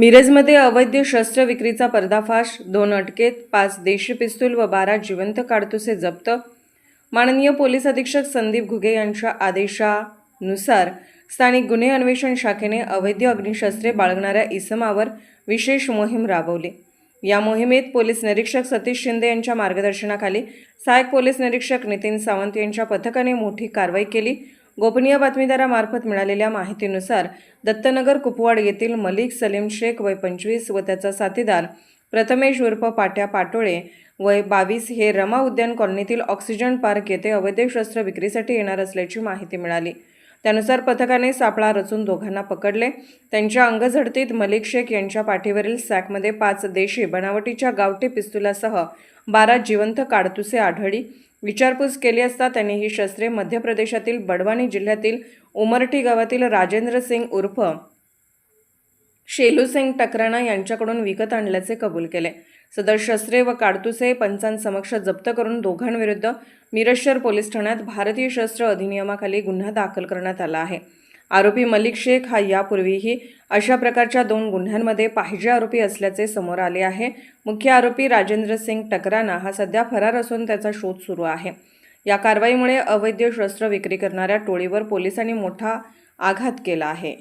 मिरजमध्ये अवैध शस्त्र विक्रीचा पर्दाफाश दोन अटकेत पाच देशी पिस्तूल व बारा जिवंत काडतुसे जप्त. माननीय पोलीस अधीक्षक संदीप घुगे यांच्या आदेशानुसार स्थानिक गुन्हे अन्वेषण शाखेने अवैध अग्निशस्त्रे बाळगणाऱ्या इसमावर विशेष मोहीम राबवली. या मोहिमेत पोलीस निरीक्षक सतीश शिंदे यांच्या मार्गदर्शनाखाली सहाय्यक पोलीस निरीक्षक नितीन सावंत यांच्या पथकाने मोठी कारवाई केली. गोपनीय बातमीदारामार्फत मिळालेल्या माहितीनुसार दत्तनगर कुपवाड येथील मलिक सलीम शेख वय पंचवीस व त्याचा साथीदार प्रथमेश उर्फ पाट्या पाटोळे वय बावीस हे रमा उद्यान कॉलनीतील ऑक्सिजन पार्क येथे अवैध शस्त्र विक्रीसाठी येणार असल्याची माहिती मिळाली. त्यानुसार पथकाने सापळा रचून दोघांना पकडले. त्यांच्या अंगझडतीत मलिक शेख यांच्या पाठीवरील सॅकमध्ये पाच देशी बनावटीच्या गावठी पिस्तुलासह बारा जिवंत काडतुसे आढळली. विचारपूस केली असता त्यांनी ही शस्त्रे मध्य प्रदेशातील बडवानी जिल्ह्यातील उमरठी गावातील राजेंद्र सिंग उर्फ शेलू सिंग टकराणा यांच्याकडून विकत आणल्याचे कबूल केले. सदर शस्त्रे व काडतुसे पंचांसमक्ष जप्त करून दोघांविरुद्ध मिरशर पोलीस ठाण्यात भारतीय शस्त्र अधिनियमाखाली गुन्हा दाखल करण्यात आला आहे. आरोपी मलिक शेख हा यापूर्वीही अशा प्रकारच्या दोन गुन्ह्यांमध्ये पाहिजे आरोपी असल्याचे समोर आले आहे. मुख्य आरोपी राजेंद्र सिंग टकराना हा सध्या फरार असून त्याचा शोध सुरू आहे. या कारवाईमुळे अवैध शस्त्र विक्री करणाऱ्या टोळीवर पोलिसांनी मोठा आघात केला आहे.